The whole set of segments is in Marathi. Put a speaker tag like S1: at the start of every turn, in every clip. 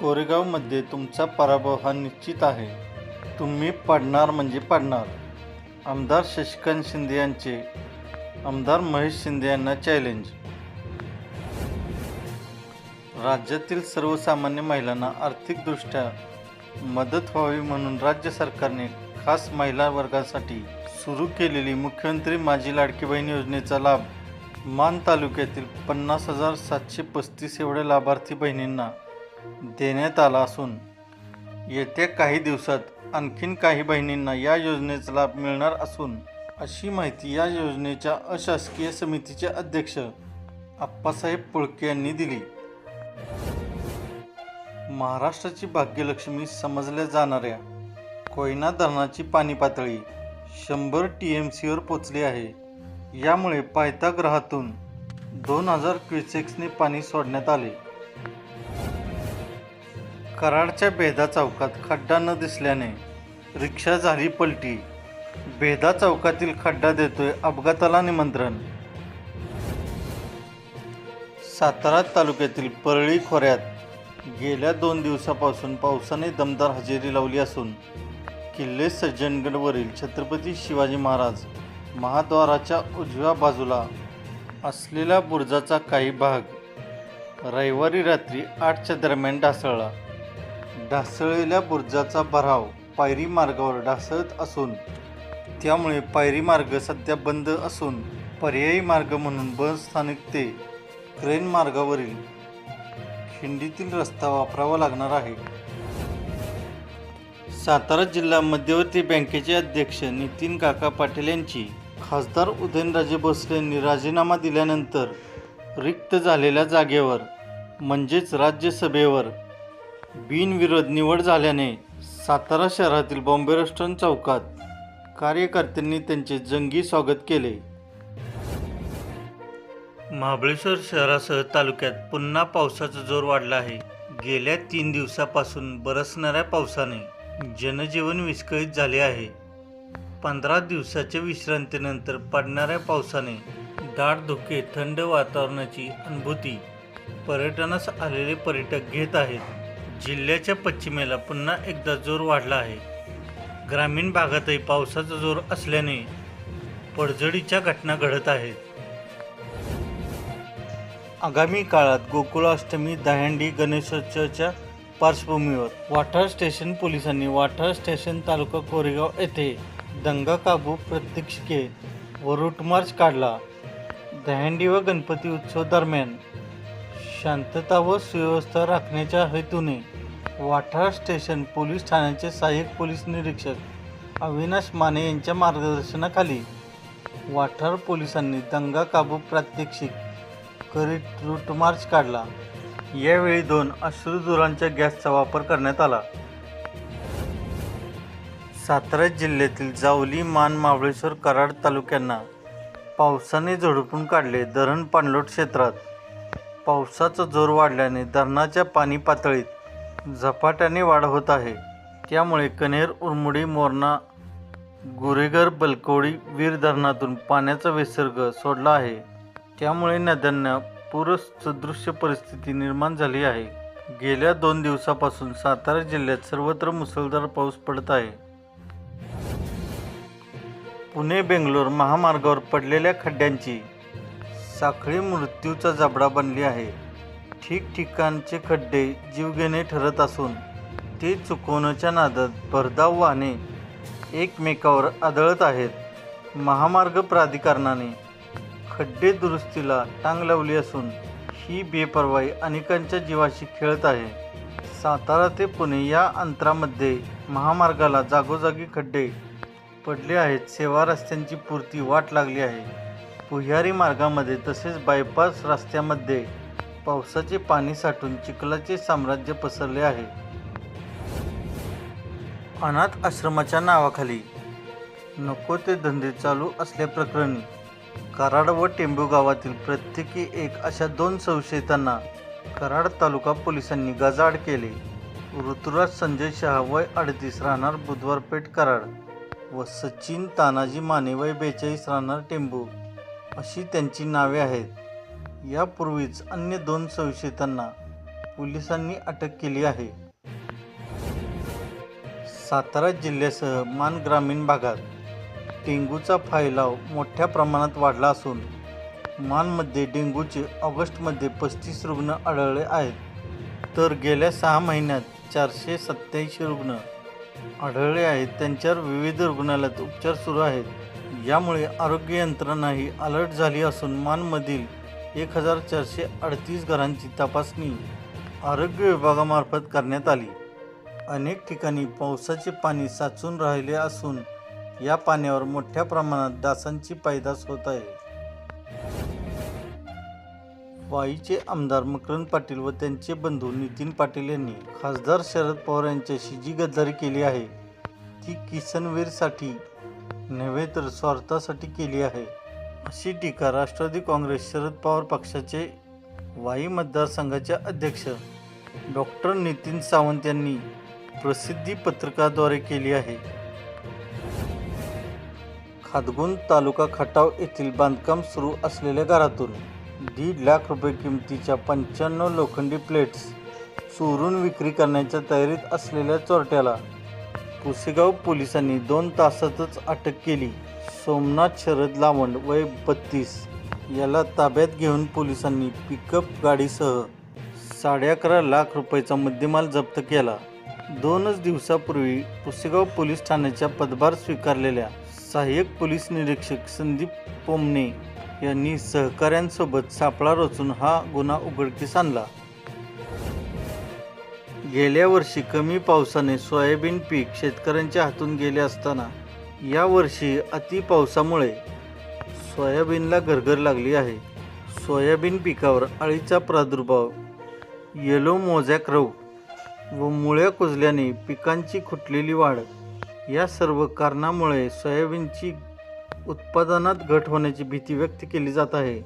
S1: कोरेगावमध्ये तुमचा पराभव हा निश्चित आहे. तुम्ही पडणार म्हणजे पडणार. आमदार शशिकांत शिंदे यांचे आमदार महेश शिंदे यांना चॅलेंज राज्यातील सर्वसामान्य महिलांना आर्थिकदृष्ट्या मदत व्हावी म्हणून राज्य सरकारने खास महिला वर्गासाठी सुरू केलेली मुख्यमंत्री माझी लाडकी बहीण योजनेचा लाभ. मान तालुक्यातील पन्नास हजार सातशे पस्तीस एवढ्या लाभार्थी बहिणींना देण्यात आला असून येत्या काही दिवसात आणखीन काही बहिणींना या योजनेचा लाभ मिळणार असून अशी माहिती या योजनेच्या अशासकीय समितीचे अध्यक्ष आप्पासाहेब पुळके यांनी दिली. महाराष्ट्राची भाग्यलक्ष्मी समजल्या जाणाऱ्या कोयना धरणाची पाणी पातळी शंभर टी एम सीवर पोचली आहे. यामुळे पायथाग्रहातून दोन हजार क्युसेक्सने पाणी सोडण्यात आले. कराडच्या बेदा चौकात खड्डा न दिसल्याने रिक्षा झाली पलटी. बेदा चौकातील खड्डा देतोय अपघाताला निमंत्रण. सातारा तालुक्यातील परळी खोऱ्यात गेल्या दोन दिवसापासून पावसाने दमदार हजेरी लावली असून किल्ले सज्जनगडवरील छत्रपती शिवाजी महाराज महाद्वाराच्या उजव्या बाजूला असलेल्या बुर्जाचा काही भाग रविवारी रात्री आठच्या दरम्यान ढासळला. ढासळलेल्या बुर्जाचा भराव पायरी मार्गावर ढासळत असून त्यामुळे पायरी मार्ग सध्या बंद असून पर्यायी मार्ग म्हणून बस स्थानक ते क्रेन मार्गावरील खिंडीतील रस्ता वापरावा लागणार आहे. सातारा जिल्हा मध्यवर्ती बँकेचे अध्यक्ष नितीन काका पाटील यांची खासदार उदयनराजे भोसले यांनी राजीनामा दिल्यानंतर रिक्त झालेल्या जागेवर म्हणजेच राज्यसभेवर बिनविरोध निवड झाल्याने सातारा शहरातील बॉम्बे रेस्टॉरंट चौकात कार्यकर्त्यांनी त्यांचे जंगी स्वागत केले. महाबळेश्वर शहरासह तालुक्यात पुन्हा पावसाचा जोर वाढला आहे. गेल्या तीन दिवसापासून बरसणाऱ्या पावसाने जनजीवन विस्कळीत झाले आहे. पंधरा दिवसाच्या विश्रांतीनंतर पडणाऱ्या पावसाने दाट धुके थंड वातावरणाची अनुभूती पर्यटनास आलेले पर्यटक घेत आहेत. जिल्ह्याच्या पश्चिमेला पुन्हा एकदा जोर वाढला आहे. ग्रामीण भागातही पावसाचा जोर असल्याने पडझडीच्या घटना घडत आहेत. आगामी काळात गोकुळाष्टमी दहंडी गणेशोत्सवाच्या पार्श्वभूमीवर वाठार स्टेशन पोलिसांनी वाठार स्टेशन तालुका कोरेगाव येथे दंगा काबू प्रत्यक्षिके व रूट मार्च काढला. दहंडी व गणपती उत्सव दरम्यान शांतता व सुव्यवस्था राखण्याच्या हेतूने वाठार स्टेशन पोलीस ठाण्याचे सहाय्यक पोलीस निरीक्षक अविनाश माने यांच्या मार्गदर्शनाखाली वाठार पोलिसांनी दंगा काबू प्रात्यक्षिक करीत रूट मार्च काढला. यावेळी दोन अश्रुधुरांच्या गॅसचा वापर करण्यात आला. सातारा जिल्ह्यातील जावली मान महाबळेश्वर कराड तालुक्यांना पावसाने झोडपून काढले धरण पाणलोट क्षेत्रात. पावसाचा जोर वाढल्याने धरणाच्या पाणी पातळीत झपाट्याने वाढ होत आहे. त्यामुळे कन्हेर उरमुडी मोरणा गुरेगर बलकोडी वीर धरणातून पाण्याचा विसर्ग सोडला आहे. त्यामुळे नद्यांना पूरसदृश्य परिस्थिती निर्माण झाली आहे. गेल्या दोन दिवसापासून सातारा जिल्ह्यात सर्वत्र मुसळधार पाऊस पडत आहे. पुणे बेंगलोर महामार्गावर पडलेल्या खड्ड्यांची साखळी मृत्यूचा जबडा बनली आहे. ठिकठिकाणचे खड्डे जीवघेणे ठरत असून ते चुकवण्याच्या नादात भरधाव वाहने एकमेकावर आदळत आहेत. महामार्ग प्राधिकरणाने खड्डे दुरुस्तीला टांग लावली असून ही बेपर्वाई अनेकांच्या जीवाशी खेळत आहे. सातारा ते पुणे या अंतरामध्ये महामार्गाला जागोजागी खड्डे पडले आहेत. सेवा रस्त्यांची पूर्ती वाट लागली आहे. पुहारी मार्गामध्ये तसेच बायपास रस्त्यामध्ये पावसाचे पाणी साठून चिखलाचे साम्राज्य पसरले आहे. अनाथ आश्रमाच्या नावाखाली नको ते धंदे चालू असल्याप्रकरणी कराड व टेंबू गावातील प्रत्येकी एक अशा दोन संशयितांना कराड तालुका पोलिसांनी गजाआड केले. ऋतुराज संजय शहा वय अडतीस राहणार बुधवारपेठ कराड व सचिन तानाजी माने वय बेचाळीस राहणार टेंबू. अशी त्यांची नावे आहेत. यापूर्वीच अन्य दोन संशयितांना पोलिसांनी अटक केली आहे. सातारा जिल्ह्यासह मान ग्रामीण भागात डेंगूचा फैलाव मोठ्या प्रमाणात वाढला असून मानमध्ये डेंगूचे ऑगस्टमध्ये पस्तीस रुग्ण आढळले आहेत. तर गेल्या सहा महिन्यात चारशे सत्याऐंशी रुग्ण आढळले आहेत. त्यांच्यावर विविध रुग्णालयात उपचार सुरू आहेत. यामुळे आरोग्य यंत्रणाही अलर्ट झाली असून मानमधील एक हजार चारशे अडतीस घरांची तपासणी आरोग्य विभागामार्फत करण्यात आली. अनेक ठिकाणी पावसाचे पाणी साचून राहिले असून या पाण्यावर मोठ्या प्रमाणात डासांची पैदास होत आहे. वाईचे आमदार मकरंद पाटील व त्यांचे बंधू नितीन पाटील यांनी खासदार शरद पवार यांच्याशी जी गद्दारी केली आहे ती किसनवीरसाठी नव्हे तर स्वार्थासाठी केली आहे. अशी टीका राष्ट्रवादी काँग्रेस शरद पवार पक्षाचे वाई मतदारसंघाचे अध्यक्ष डॉक्टर नितीन सावंत यांनी प्रसिद्धी पत्रकाद्वारे केली आहे. खादगुण तालुका खटाव येथील बांधकाम सुरू असलेल्या घरातून दीड लाख रुपये किमतीच्या पंच्याण्णव लोखंडी प्लेट्स चोरून विक्री करण्याच्या तयारीत असलेल्या चोरट्याला पुसेगाव पोलिसांनी दोन तासातच अटक केली. सोमनाथ शरद लावंड वय बत्तीस. याला ताब्यात घेऊन पोलिसांनी पिकअप गाडीसह साडे अकरा लाख रुपयाचा मुद्देमाल जप्त केला. दोनच दिवसापूर्वी पुसेगाव पोलीस ठाण्याच्या पदभार स्वीकारलेल्या सहाय्यक पोलीस निरीक्षक संदीप पोमणे यांनी सहकाऱ्यांसोबत सापळा रचून हा गुन्हा उघडकीस आणला. गेल्या वर्षी कमी पावसाने सोयाबीन पीक शेतकऱ्यांच्या हातून गेले असताना यावर्षी अति पावसामुळे सोयाबीनला गरगर लागली आहे. सोयाबीन पिकावर अळीचा प्रादुर्भाव येलो मोजॅक रोग व मुळ्या कुजल्याने पिकांची खुटलेली वाढ या सर्व कारणामुळे सोयाबीनची उत्पादनात घट होण्याची भीती व्यक्त केली जात आहे.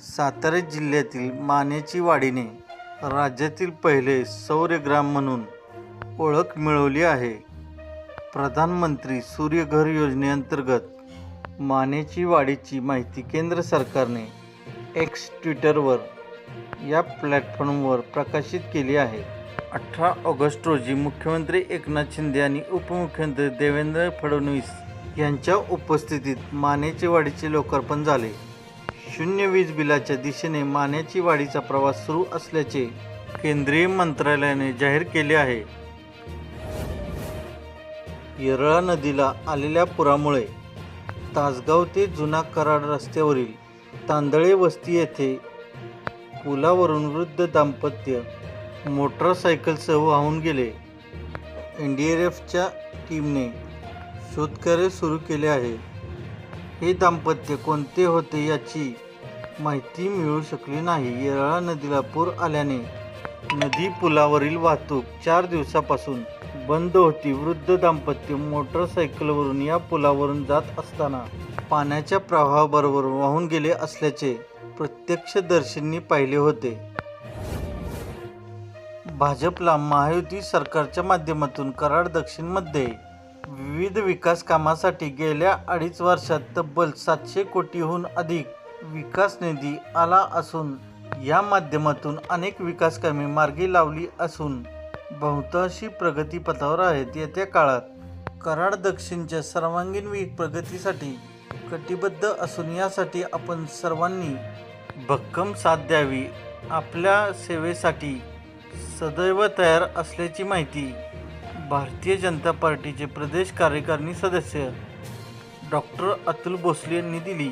S1: सातारा जिल्ह्यातील मानेची वाढीने राज्यातील पहिले सौरग्राम म्हणून ओळख मिळवली आहे. प्रधानमंत्री सूर्यघर योजनेअंतर्गत मानेची वाढीची माहिती केंद्र सरकारने एक्स ट्विटरवर या प्लॅटफॉर्मवर प्रकाशित केली आहे. अठरा ऑगस्ट रोजी मुख्यमंत्री एकनाथ शिंदे आणि उपमुख्यमंत्री देवेंद्र फडणवीस यांच्या उपस्थितीत मानेची वाढीचे लोकार्पण झाले. शून्य वीज बिलाच्या दिशेने मान्याची वाढीचा प्रवास सुरू असल्याचे केंद्रीय मंत्रालयाने जाहीर केले आहे. येरळा नदीला आलेल्या पुरामुळे तासगाव ते जुना कराड रस्त्यावरील तांदळे वस्ती येथे पुलावरून वृद्ध दाम्पत्य मोटरसायकलसह वाहून गेले. एन डी आर एफच्या टीमने शोधकार्य सुरू केले आहे. हे दाम्पत्य कोणते होते याची माहिती मिळू शकली नाही. येरळा नदीला पूर आल्याने नदी पुलावरील वाहतूक चार दिवसापासून बंद होती. वृद्ध दाम्पत्य मोटरसायकलवरून या पुलावरून जात असताना पाण्याच्या प्रवाहाबरोबर वाहून गेले असल्याचे प्रत्यक्षदर्शींनी पाहिले होते. भाजपला महायुती सरकारच्या माध्यमातून कराड दक्षिणमध्ये विविध विकास कामासाठी गेल्या अडीच वर्षात तब्बल सातशे कोटीहून अधिक विकास निधी आला असून या माध्यमातून अनेक विकास कामे मार्गी लावली असून बहुतांशी प्रगतीपथावर आहेत येत्या काळात. कराड दक्षिणच्या सर्वांगीण प्रगतीसाठी कटिबद्ध असून यासाठी आपण सर्वांनी भक्कम साथ द्यावी. आपल्या सेवेसाठी सदैव तयार असल्याची माहिती भारतीय जनता पार्टीचे प्रदेश कार्यकारिणी सदस्य डॉक्टर अतुल भोसले यांनी दिली.